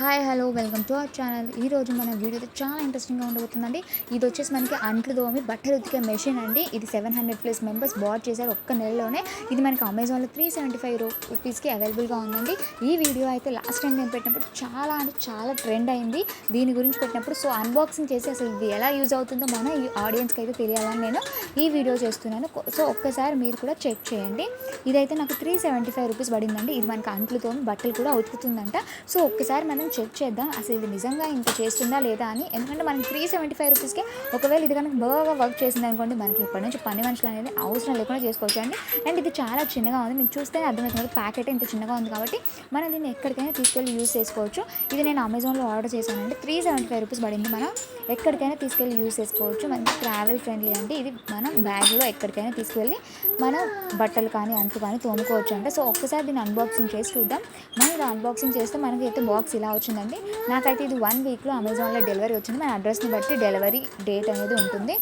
Hi hello welcome to our channel ఈ రోజు మన వీడియో అయితే చాలా ఇంట్రెస్టింగ్గా ఉండబోతుందండి. ఇది వచ్చేసి మనకి అంట్లు దోమి బట్టలు ఉతికే మెషిన్ అండి. ఇది seven hundred plus members bought చేశారు ఒక్క నెలలోనే. ఇది మనకి అమెజాన్లో త్రీ సెవెంటీ ఫైవ్ రూపీస్కి అవైలబుల్గా ఉందండి. ఈ వీడియో అయితే లాస్ట్ టైం నేను పెట్టినప్పుడు చాలా అంటే చాలా ట్రెండ్ అయింది. దీని గురించి పెట్టినప్పుడు సో అన్బాక్సింగ్ చేసి అసలు ఇది ఎలా యూజ్ అవుతుందో మన ఈ ఆడియన్స్కి అయితే తెలియాలని నేను ఈ వీడియో చేస్తున్నాను. సో ఒక్కసారి మీరు కూడా చెక్ చేయండి. ఇదైతే నాకు త్రీ సెవెంటీ ఫైవ్ రూపీస్ పడిందండి. ఇది మనకి అంట్లతో బట్టలు కూడా ఉతుకుతుందంట. సో ఒక్కసారి మనం చెక్ చేద్దాం అసలు ఇది నిజంగా ఇంత చేస్తుందా లేదా అని. ఎందుకంటే మనకి త్రీ సెవెంటీ ఫైవ్ రూపీస్కి ఒకవేళ ఇది కనుక బాగా వర్క్ చేసింది అనుకోండి మనకి ఇప్పటి నుంచి పని మనుషులు అనేది అవసరం లేకుండా చేసుకోవచ్చు అండి. అండ్ ఇది చాలా చిన్నగా ఉంది మీకు చూస్తే అర్థమవుతుంది ప్యాకెట్ ఇంత చిన్నగా ఉంది కాబట్టి మనం దీన్ని ఎక్కడికైనా తీసుకెళ్ళి యూజ్ చేసుకోవచ్చు. ఇది నేను అమెజాన్లో ఆర్డర్ చేశానండి త్రీ సెవెంటీ ఫైవ్ రూపీస్ పడింది మనం. ఎక్కడికైనా తీసుకెళ్ళి యూజ్ చేసుకోవచ్చు మనకి ట్రావెల్ ఫ్రెండ్లీ అండి. ఇది మనం బ్యాగ్లో ఎక్కడికైనా తీసుకెళ్ళి మనం బట్టలు కానీ అంటు కానీ తోముకోవచ్చు అంటే సో ఒక్కసారి దీన్ని అన్బాక్సింగ్ చేసి చూద్దాం. మనం ఇది అన్బాక్సింగ్ చేస్తే మనకి అయితే బాక్స్ ఇలా వచ్చిందండి. నాకైతే ఇది వన్ వీక్లో అమెజాన్లో డెలివరీ వచ్చింది. మన అడ్రస్ని బట్టి డెలివరీ డేట్ అనేది ఉంటుంది.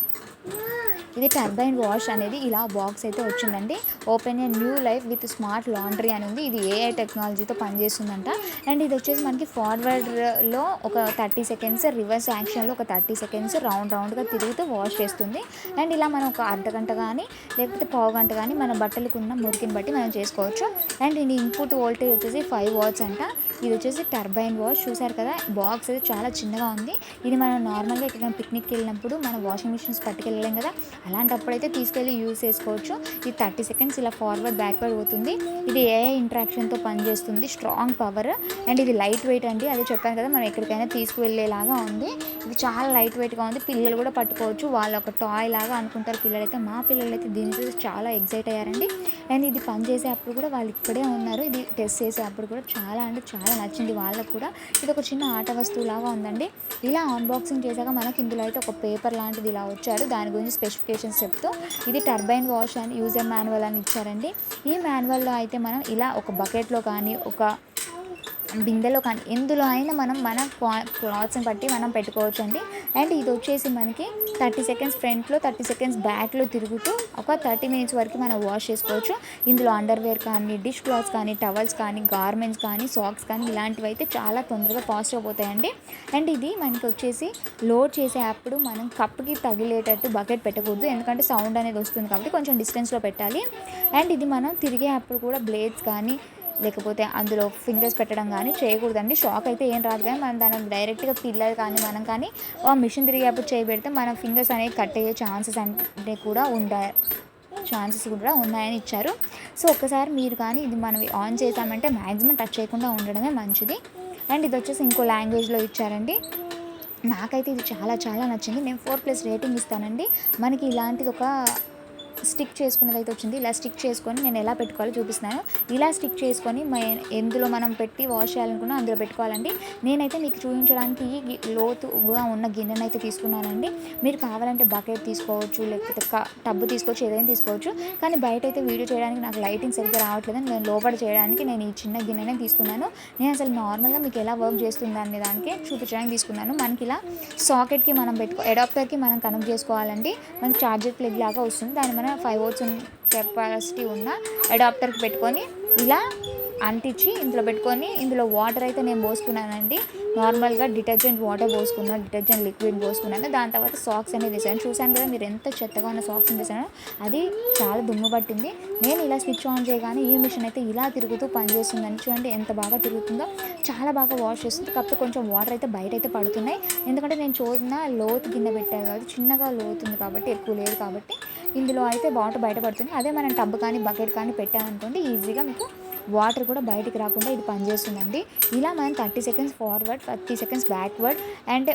ఇది టర్బైన్ వాష్ అనేది ఇలా బాక్స్ అయితే వచ్చిందండి. Open a new life with smart laundry అని ఉంది. ఇది ఏఐ టెక్నాలజీతో పనిచేస్తుందంట. అండ్ ఇది వచ్చేసి మనకి ఫార్వర్డ్లో ఒక థర్టీ సెకండ్స్ రివర్స్ యాక్షన్లో ఒక థర్టీ సెకండ్స్ రౌండ్ రౌండ్గా తిరుగుతూ వాష్ చేస్తుంది. అండ్ ఇలా మనం ఒక అర్ధ గంట కానీ లేకపోతే పావు గంట కానీ మన బట్టలకు ఉన్న మురికిని బట్టి మనం చేసుకోవచ్చు. అండ్ ఇది ఇన్పుట్ వోల్టేజ్ వచ్చేసి ఫైవ్ వాట్స్ అంట. ఇది వచ్చేసి టర్బైన్ వాష్. చూసారు కదా బాక్స్ అయితే చాలా చిన్నగా ఉంది. ఇది మనం నార్మల్గా ఎక్కడికైనా పిక్నిక్కి వెళ్ళినప్పుడు మనం వాషింగ్ మిషన్స్ పట్టుకెళ్ళలేం కదా. అలాంటప్పుడు అయితే తీసుకెళ్ళి యూజ్ చేసుకోవచ్చు. ఇది థర్టీ సెకండ్స్ ఇలా ఫార్వర్డ్ బ్యాక్వర్డ్ పోతుంది. ఇది ఏఐ ఇంట్రాక్షన్తో పనిచేస్తుంది. Strong power. అండ్ ఇది లైట్ వెయిట్ అండి. అది చెప్పాను కదా మనం ఎక్కడికైనా తీసుకువెళ్ళేలాగా ఉంది. ఇది చాలా లైట్ వెయిట్గా ఉంది. పిల్లలు కూడా పట్టుకోవచ్చు. వాళ్ళు ఒక టాయ్ లాగా అనుకుంటారు. పిల్లలైతే మా పిల్లలైతే దీని చూసి చాలా ఎగ్జైట్ అయ్యారండి. అండ్ ఇది పని చేసేటప్పుడు కూడా వాళ్ళు ఇక్కడే ఉన్నారు. ఇది టెస్ట్ చేసే అప్పుడు కూడా చాలా అంటే చాలా నచ్చింది వాళ్ళకు కూడా. ఇది ఒక చిన్న ఆట వస్తువు లాగా ఉందండి. ఇలా అన్బాక్సింగ్ చేశాక మనకి ఇందులో అయితే ఒక పేపర్ లాంటిది ఇలా వచ్చారు. దాని గురించి స్పెసిఫికేషన్స్ చెప్తూ ఇది టర్బైన్ వాష్ అని యూజర్ మాన్యువల్ అని ఇచ్చారండి. ఈ మాన్యువల్లో అయితే మనం ఇలా ఒక బకెట్లో కానీ ఒక బిందెలో కానీ ఎందులో అయినా మనం మన క్లాత్స్ని బట్టి మనం పెట్టుకోవచ్చు అండి అండ్ ఇది వచ్చేసి మనకి థర్టీ సెకండ్స్ ఫ్రంట్లో థర్టీ సెకండ్స్ బ్యాక్లో తిరుగుతూ ఒక థర్టీ మినిట్స్ వరకు మనం వాష్ చేసుకోవచ్చు. ఇందులో అండర్వేర్ కానీ డిష్ క్లాత్స్ కానీ టవల్స్ కానీ గార్మెంట్స్ కానీ సాక్స్ కానీ ఇలాంటివి అయితే చాలా తొందరగా ఫాస్ట్ అయిపోతాయండి అండ్ ఇది మనకి వచ్చేసి లోడ్ చేసేటప్పుడు మనం కప్కి తగిలేటట్టు బకెట్ పెట్టకూడదు. ఎందుకంటే సౌండ్ అనేది వస్తుంది కాబట్టి కొంచెం డిస్టెన్స్లో పెట్టాలి. అండ్ ఇది మనం తిరిగేటప్పుడు కూడా బ్లేడ్స్ కానీ లేకపోతే అందులో ఫింగర్స్ పెట్టడం కానీ చేయకూడదండి. షాక్ అయితే ఏం రాదు కానీ మనం దాని డైరెక్ట్గా పిల్లలు కానీ మనం కానీ ఆ మిషన్ తిరిగేప్పుడు చేయబెడితే మన ఫింగర్స్ అనేవి కట్ అయ్యే ఛాన్సెస్ అంటే కూడా ఉంటాయి ఛాన్సెస్ కూడా ఉన్నాయని ఇచ్చారు. సో ఒక్కసారి మీరు కానీ ఇది మనం ఆన్ చేసామంటే మ్యాక్సిమం టచ్ చేయకుండా ఉండడమే మంచిది. అండ్ ఇది వచ్చేసి ఇంకో లాంగ్వేజ్లో ఇచ్చారండి. నాకైతే ఇది చాలా చాలా నచ్చింది. నేను ఫోర్ ప్లస్ రేటింగ్ ఇస్తానండి. మనకి ఇలాంటిది ఒక స్టిక్ చేసుకున్నది అయితే వచ్చింది. ఇలా స్టిక్ చేసుకొని నేను ఎలా పెట్టుకోవాలో చూపిస్తున్నాను. ఇలా స్టిక్ చేసుకొని ఎందులో మనం పెట్టి వాష్ చేయాలనుకున్నా అందులో పెట్టుకోవాలండి. నేనైతే మీకు చూపించడానికి లోతుగా ఉన్న గిన్నెను అయితే తీసుకున్నానండి. మీరు కావాలంటే బకెట్ తీసుకోవచ్చు లేకపోతే టబ్బు తీసుకోవచ్చు ఏదైనా తీసుకోవచ్చు. కానీ బయట అయితే వీడియో చేయడానికి నాకు లైటింగ్ సరిగ్గా రావట్లేదు నేను లోపల చేయడానికి నేను ఈ చిన్న గిన్నెనే తీసుకున్నాను. నేను అసలు నార్మల్గా మీకు ఎలా వర్క్ చేస్తుంది అనే దానికి చూపించడానికి తీసుకున్నాను. మనకి ఇలా సాకెట్కి మనం పెట్టుకో అడాప్టర్కి మనం కనెక్ట్ చేసుకోవాలండి. మనకి చార్జర్ ప్లగ్ లాగా వస్తుంది. దాన్ని మనం ఫైవ్ వోల్ట్స్ కెపాసిటీ ఉన్న అడాప్టర్కి పెట్టుకొని ఇలా అంటించి ఇందులో పెట్టుకొని ఇందులో వాటర్ అయితే నేను పోసుకున్నానండి. నార్మల్గా డిటర్జెంట్ వాటర్ పోసుకున్నాను డిటర్జెంట్ లిక్విడ్ పోసుకున్నాను. దాని తర్వాత సాక్స్ అనేది వేసాను చూసాను కదా మీరు ఎంత చెత్తగా ఉన్న సాక్స్ వేసానో అది చాలా దుమ్ము పట్టింది. నేను ఇలా స్విచ్ ఆన్ చేయగానే ఈ మిషన్ అయితే ఇలా తిరుగుతూ పనిచేస్తుందని చూడండి ఎంత బాగా తిరుగుతుందో. చాలా బాగా వాష్ చేస్తుంది. కాకపోతే కొంచెం వాటర్ అయితే బయట అయితే పడుతున్నాయి. ఎందుకంటే నేను చూసిన లోతు గిన్నె పెట్టాను కాబట్టి చిన్నగా లోతుంది కాబట్టి ఎక్కువ లేదు కాబట్టి ఇందులో అయితే వాటర్ బయట పడుతుంది. అదే మనం టబ్ కానీ బకెట్ కానీ పెట్టామనుకోండి ఈజీగా మీకు వాటర్ కూడా బయటికి రాకుండా ఇది పనిచేస్తుందండి. ఇలా మనం thirty seconds forward thirty seconds backward and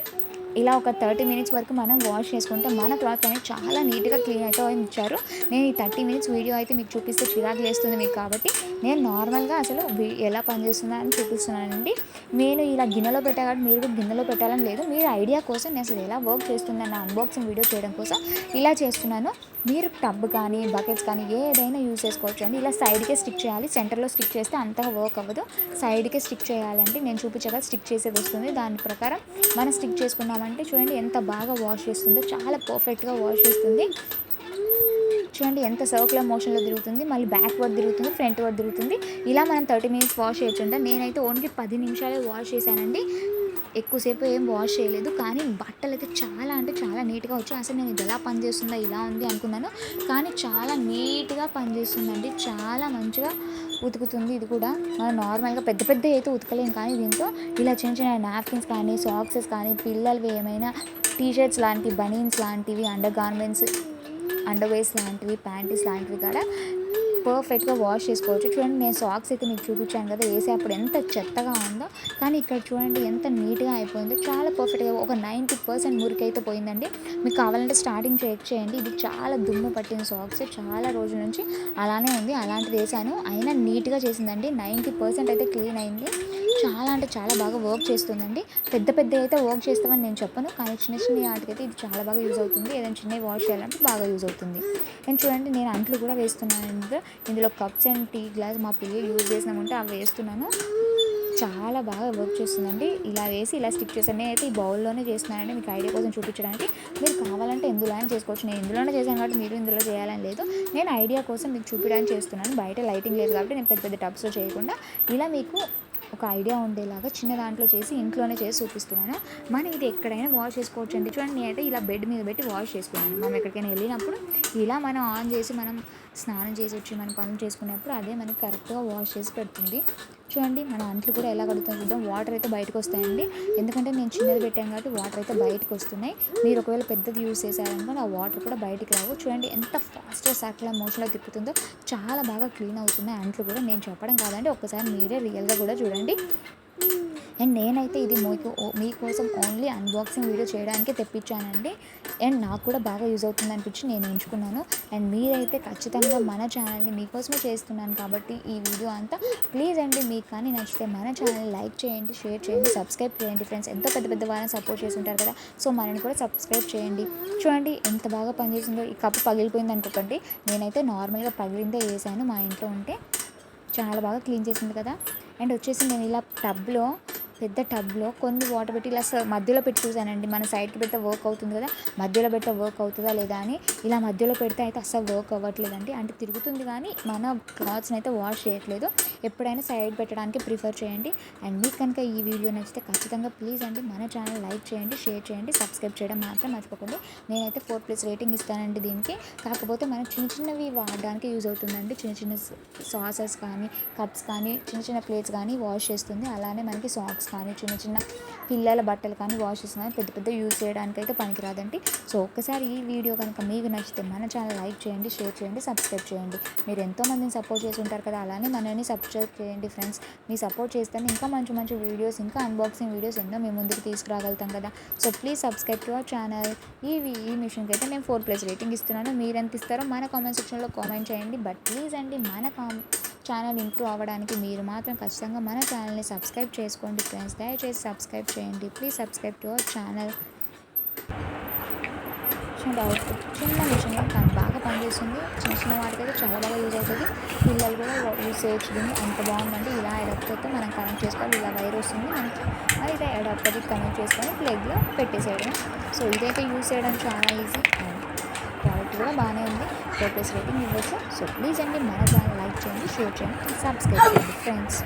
ఇలా ఒక థర్టీ మినిట్స్ వరకు మనం వాష్ చేసుకుంటే మన క్లాత్ అనేది చాలా నీట్గా క్లీన్ అయితే ఇచ్చారు. నేను ఈ థర్టీ మినిట్స్ వీడియో అయితే మీకు చూపిస్తే చిరాకు లేస్తుంది మీకు కాబట్టి నేను నార్మల్గా అసలు ఎలా పనిచేస్తుందా అని చూపిస్తున్నానండి. నేను ఇలా గిన్నెలో పెట్టా కాబట్టి మీరు కూడా గిన్నెలో పెట్టాలని లేదు. మీరు ఐడియా కోసం నేను అసలు ఎలా వర్క్ చేస్తున్నాను అన్బాక్సింగ్ వీడియో చేయడం కోసం ఇలా చేస్తున్నాను. మీరు టబ్ కానీ బకెట్స్ కానీ ఏదైనా యూజ్ చేసుకోవచ్చు అండి. ఇలా సైడ్కే స్టిక్ చేయాలి. సెంటర్లో స్టిక్ చేస్తే అంతగా వర్క్ అవ్వదు. సైడ్కే స్టిక్ చేయాలంటే నేను చూపించగా స్టిక్ చేసేది వస్తుంది. దాని ప్రకారం మనం స్టిక్ చేసుకున్నామంటే చూడండి ఎంత బాగా వాష్ చేస్తుందో చాలా పర్ఫెక్ట్గా వాష్ చేస్తుంది. చూడండి ఎంత సర్కులర్ మోషన్లో తిరుగుతుంది. మళ్ళీ బ్యాక్వర్డ్ తిరుగుతుంది ఫ్రంట్ వర్డ్ తిరుగుతుంది. ఇలా మనం థర్టీ మినిట్స్ వాష్ చేయొచ్చు నేనైతే ఓన్లీ పది నిమిషాలే వాష్ చేశానండి. ఎక్కువసేపు ఏం వాష్ చేయలేదు. కానీ బట్టలు అయితే చాలా అంటే చాలా నీట్గా వచ్చాయి. అసలు నేను ఇది ఎలా పనిచేస్తుందా ఇలా ఉంది అనుకున్నాను. కానీ చాలా నీట్గా పనిచేస్తుందండి. చాలా మంచిగా ఉతుకుతుంది ఇది కూడా. మనం నార్మల్గా పెద్ద పెద్ద అయితే ఉతకలేము కానీ దీంతో ఇలా చిన్న చిన్న నాప్కిన్స్ కానీ సాక్సెస్ కానీ పిల్లలవి ఏమైనా టీషర్ట్స్ లాంటి లాంటివి బనీన్స్ లాంటివి అండర్ గార్మెంట్స్ అండర్వేస్ లాంటివి ప్యాంటీస్ లాంటివి కూడా పర్ఫెక్ట్గా వాష్ చేసుకోవచ్చు. చూడండి నేను సాక్స్ అయితే మీకు చూపించాను కదా వేసే అప్పుడు ఎంత చెత్తగా ఉందో. కానీ ఇక్కడ చూడండి ఎంత నీట్గా అయిపోయిందో. చాలా పర్ఫెక్ట్గా ఒక నైంటీ పర్సెంట్ మురికి అయితే పోయిందండి. మీకు కావాలంటే స్టార్టింగ్ చెక్ చేయండి. ఇది చాలా దుమ్ము పట్టిన సాక్స్ చాలా రోజుల నుంచి అలానే ఉంది. అలాంటిది వేసాను. అయినా నీట్గా చేసిందండి. నైంటీ పర్సెంట్ అయితే క్లీన్ అయింది. చాలా అంటే చాలా బాగా వర్క్ చేస్తుందండి. పెద్ద పెద్ద అయితే వర్క్ చేస్తామని నేను చెప్పను. కానీ చిన్న చిన్న వాటికైతే ఇది చాలా బాగా యూజ్ అవుతుంది. ఏదైనా చిన్నవి వాష్ చేయాలంటే బాగా యూజ్ అవుతుంది. అండ్ చూడండి నేను అంట్లు కూడా వేస్తున్నాను. ఇందులో కప్స్ అండ్ టీ గ్లాస్ మా పిల్లలు యూజ్ చేసినామంటే అవి వేస్తున్నాను. చాలా బాగా వర్క్ చేస్తుందండి. ఇలా వేసి ఇలా స్టిక్ చేశాను నేనైతే ఈ బౌల్లోనే చేస్తున్నానండి. మీకు ఐడియా కోసం చూపించడానికి. మీరు కావాలంటే ఎందులో అయినా చేసుకోవచ్చు. నేను ఇందులోనే చేశాను కాబట్టి మీరు ఇందులో చేయాలని లేదు. నేను ఐడియా కోసం మీకు చూపించడానికి చేస్తున్నాను. బయట లైటింగ్ లేదు కాబట్టి నేను పెద్ద పెద్ద టబ్స్లో చేయకుండా. ఇలా మీకు ఒక ఐడియా ఉండేలాగా చిన్న దాంట్లో చేసి ఇంట్లోనే చేసి చూపిస్తున్నాను. మనం ఇది ఎక్కడైనా వాష్ చేసుకోవచ్చు అండి. చూడండి నేనైతే ఇలా బెడ్ మీద పెట్టి వాష్ చేసుకున్నాను. మనం ఎక్కడికైనా వెళ్ళినప్పుడు ఇలా మనం ఆన్ చేసి మనం స్నానం చేసి వచ్చి మనం పనులు చేసుకున్నప్పుడు అదే మనకి కరెక్ట్గా వాష్ చేసి పెడుతుంది. చూడండి మన అంట్లు కూడా ఎలా కడుగుతాం చూద్దాం. వాటర్ అయితే బయటకు వస్తాయండి. ఎందుకంటే నేను చిన్నది పెట్టాను కాబట్టి వాటర్ అయితే బయటకు వస్తున్నాయి. మీరు ఒకవేళ పెద్దది యూస్ చేశారనుకోండి ఆ వాటర్ కూడా బయటికి రావు. చూడండి ఎంత ఫాస్ట్గా సర్కులర్ మోషన్లో తిప్పుతుందో చాలా బాగా క్లీన్ అవుతున్నాయి అంట్లు కూడా. నేను చెప్పడం కాదండి ఒక్కసారి మీరే రియల్గా కూడా చూడండి. అండ్ నేనైతే ఇది మీకు మీకోసం ఓన్లీ అన్బాక్సింగ్ వీడియో చేయడానికి తెప్పించానండి. అండ్ నాకు కూడా బాగా యూజ్ అవుతుంది అనిపించి నేను ఎంచుకున్నాను. అండ్ మీరైతే ఖచ్చితంగా మన ఛానల్ని మీకోసమే చేస్తున్నాను కాబట్టి ఈ వీడియో అంతా ప్లీజ్ అండి మీకు కానీ నచ్చితే మన ఛానల్ లైక్ చేయండి షేర్ చేయండి సబ్స్క్రైబ్ చేయండి ఫ్రెండ్స్ ఎంతో పెద్ద పెద్ద వాళ్ళని సపోర్ట్ చేసి ఉంటారు కదా. సో మనని కూడా సబ్స్క్రైబ్ చేయండి. చూడండి ఎంత బాగా పనిచేసిందో. ఈ కప్పు పగిలిపోయింది అనుకోకండి. నేనైతే నార్మల్గా పగిలిందే వేసాను మా ఇంట్లో ఉంటే. చాలా బాగా క్లీన్ చేసింది కదా. అండ్ వచ్చేసి నేను ఇలా టబ్లో పెద్ద టబ్లో కొన్ని వాటర్ పెట్టి ఇలా మధ్యలో పెట్టి చూసానండి మన సైడ్కి పెడితే వర్క్ అవుతుంది కదా మధ్యలో పెడితే వర్క్ అవుతుందా లేదా అని. ఇలా మధ్యలో పెడితే అయితే అస్సలు వర్క్ అవ్వట్లేదండి. అంటే తిరుగుతుంది కానీ మన క్లాత్స్ని అయితే వాష్ చేయట్లేదు. ఎప్పుడైనా సైడ్ పెట్టడానికి ప్రిఫర్ చేయండి. అండ్ మీకు కనుక ఈ వీడియో నచ్చితే ఖచ్చితంగా ప్లీజ్ అండి మన ఛానల్ లైక్ చేయండి షేర్ చేయండి సబ్స్క్రైబ్ చేయడం మాత్రం మర్చిపోకండి. నేనైతే ఫోర్ ప్లస్ రేటింగ్ ఇస్తానండి దీనికి. కాకపోతే మనం చిన్న చిన్నవి వాడడానికి యూజ్ అవుతుందండి. చిన్న చిన్న సాసెస్ కానీ కప్స్ కానీ చిన్న చిన్న ప్లేట్స్ కానీ వాష్ చేస్తుంది. అలానే మనకి సాక్స్ కానీ చిన్న చిన్న పిల్లల బట్టలు కానీ వాష్ చేస్తుంది కానీ పెద్ద పెద్ద యూజ్ చేయడానికైతే పనికిరాదండి. సో ఒక్కసారి ఈ వీడియో కనుక మీకు నచ్చితే మన ఛానల్ లైక్ చేయండి షేర్ చేయండి సబ్స్క్రైబ్ చేయండి. మీరు ఎంతోమందిని సపోర్ట్ చేసి ఉంటారు కదా అలానే మనల్ని సబ్స్క్రైబ్ చేయండి ఫ్రెండ్స్. మీ సపోర్ట్ చేస్తే ఇంకా మంచి మంచి వీడియోస్ ఇంకా అన్బాక్సింగ్ వీడియోస్ ఎన్నో మేము ముందుకు తీసుకురాగలుగుతాం కదా. So please subscribe to our channel ఈ ఈ మిషన్కి అయితే నేను ఫోర్ ప్లస్ రేటింగ్ ఇస్తున్నాను. మీరు ఎంత ఇస్తారో మన కామెంట్ సెక్షన్లో కామెంట్ చేయండి. బట్ ప్లీజ్ అండి మన కామెంట్ ఛానల్ ఇంప్రూవ్ అవ్వడానికి మీరు మాత్రం ఖచ్చితంగా మన ఛానల్ని సబ్స్క్రైబ్ చేసుకోండి ఫ్రెండ్స్. దయచేసి సబ్స్క్రైబ్ చేయండి. Please subscribe to our channel. చిన్న విషయంలో చిన్న మిషన్లో బాగా పనిచేస్తుంది. చిన్న చిన్న వాటికి అయితే చాలా బాగా యూజ్ అవుతుంది. పిల్లలు కూడా యూజ్ చేయొచ్చు దీన్ని అంత బాగుందండి ఇలా అడాప్టర్తో మనం కనెక్ట్ చేసుకోవాలి. ఇలా వైర్ వస్తుంది మనకి. అది ఇదే అడాప్టర్కి కనెక్ట్ చేసుకొని ప్లగ్లో పెట్టేసేయడం సో ఇదైతే యూజ్ చేయడం చాలా ఈజీ ప్రోడక్ట్ కూడా బాగానే ఉంది. ఫోర్ ప్లస్ రేటింగ్ ఇవ్వచ్చు. సో ప్లీజ్ అండి మన ఛానల్ లైక్ చేయండి షేర్ చేయండి సబ్స్క్రైబ్ చేయండి ఫ్రెండ్స్